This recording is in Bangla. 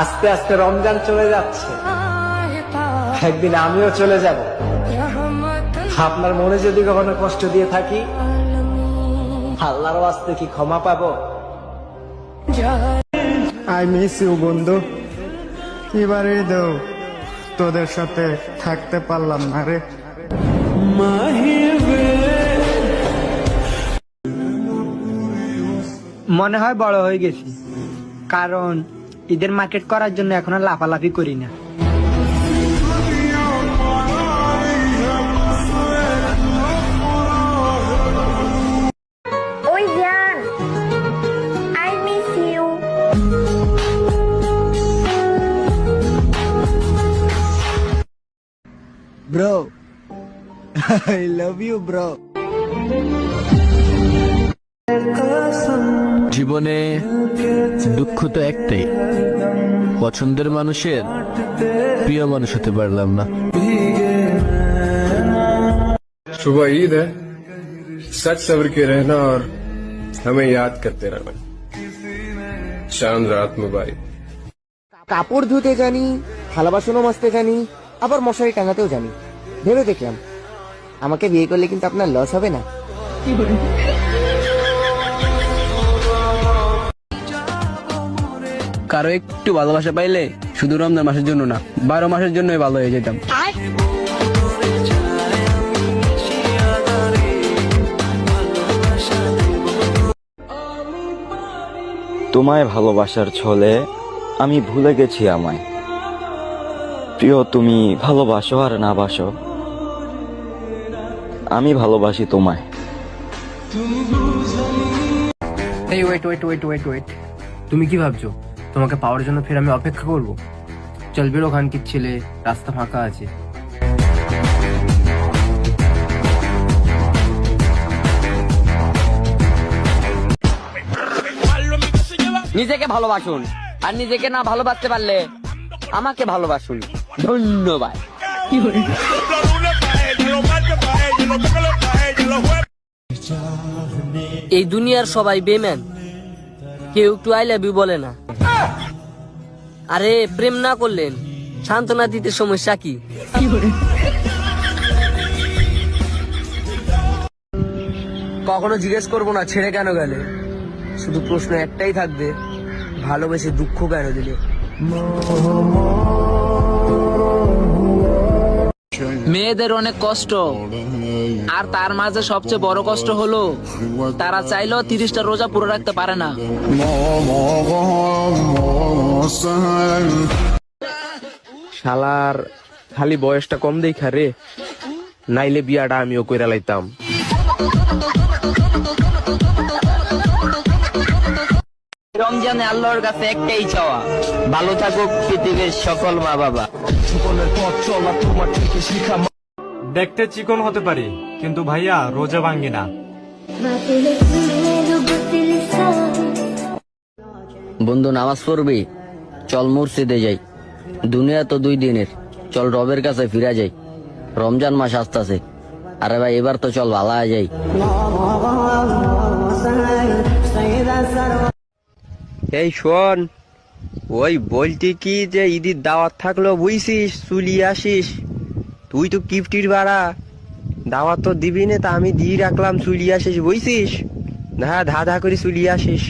আস্তে আস্তে রমজান চলে যাচ্ছে। একদিন আমিও চলে যাব। আপনার মনে যদি কখনো কষ্ট দিয়ে থাকি আল্লাহর আস্তে কি ক্ষমা পাবো? আই মিস ইউ বন্ধু। এবারে দেও তোদের সাথে থাকতে পারলাম না রে। মনে হয় বড় হয়ে গেছি। কারণ ঈদের মার্কেট করার জন্য এখন আর লাফালাফি করি না। ওই জান I miss you love you bro জীবনে দুঃখ তো একটাই পছন্দের মানুষের প্রিয় মানুষ হতে পারলাম না सुबह ईद है सच सब्र के रहना और हमें याद करते रहना चांद रात मुबारक কাপড় ধুতে জানি থালা বাসনও মাজতে জানি আবার মশারি টাঙাতেও জানি ভেবে দেখলাম আমাকে বিয়ে করলে কিন্তু আপনার লস হবে না কারও একটু ভালোবাসা পাইলে শুধু রমজান মাসের জন্য না বারো মাসের জন্যই ভালো হয়ে যেতাম। তোমায় ভালোবাসার ছলে আমি ভুলে গেছি আমায়। প্রিয় তুমি ভালোবাসো আর না বাসো। আমি ভালোবাসি তোমায়। এই wait wait wait wait wait তুমি কি ভাবছ? তোমাকে পাওয়ার জন্য ফের আমি অপেক্ষা করব। চল বেরো, খানকির ছেলে। রাস্তা ফাঁকা আছে। নিজেকে ভালোবাসুন। আর নিজেকে না ভালোবাসতে পারলে আমাকে ভালোবাসুন। ধন্যবাদ। এই দুনিয়ার সবাই বেম্যান কেউ একটু আই ইউ বলে না। আরে, প্রেম না করলেন। সান্ত্বনা দিতে সমস্যা কি? কখনো জিজ্ঞেস করব না, ছেড়ে কেন গেলে? শুধু প্রশ্ন একটাই থাকবে, ভালোবেসে দুঃখ কেন দিলে? মেয়েদের অনেক কষ্ট। আর তার মাঝে সবচেয়ে বড় কষ্ট হলো তারা চাইলেও তিরিশটা রোজা পুরো রাখতে পারে না। শালার খালি বয়সটা কম দেখা রে নাইলে বিয়াটা আমিও কইরা লাইতাম। রমজানে আল্লাহর কাছে একটাই চাওয়া ভালো থাকুক পৃথিবীর সকল মা বাবা দেখতে চিকন হতে পারি কিন্তু ভাইয়া রোজা ভাঙ্গি না। বন্ধু নামাজ পড়বি? চল মসজিদে যাই। দুনিয়া তো দুই দিনের। চল রবের কাছে ফিরা যাই। রমজান মাস আসতেছে। আরে ভাই এবার তো চল ভালা যাই। এই শোন ওই বলতে কি যে ঈদির দাওয়াত থাকল বুঝছিস চুলি আসিস তুই তো কিফটির বাড়া। দাওয়াত তো দিবি না, তা আমি দিয়ে রাখলাম, চুলি আসিস বুঝছিস হ্যাঁ ধা ধা করে চুলি আসিস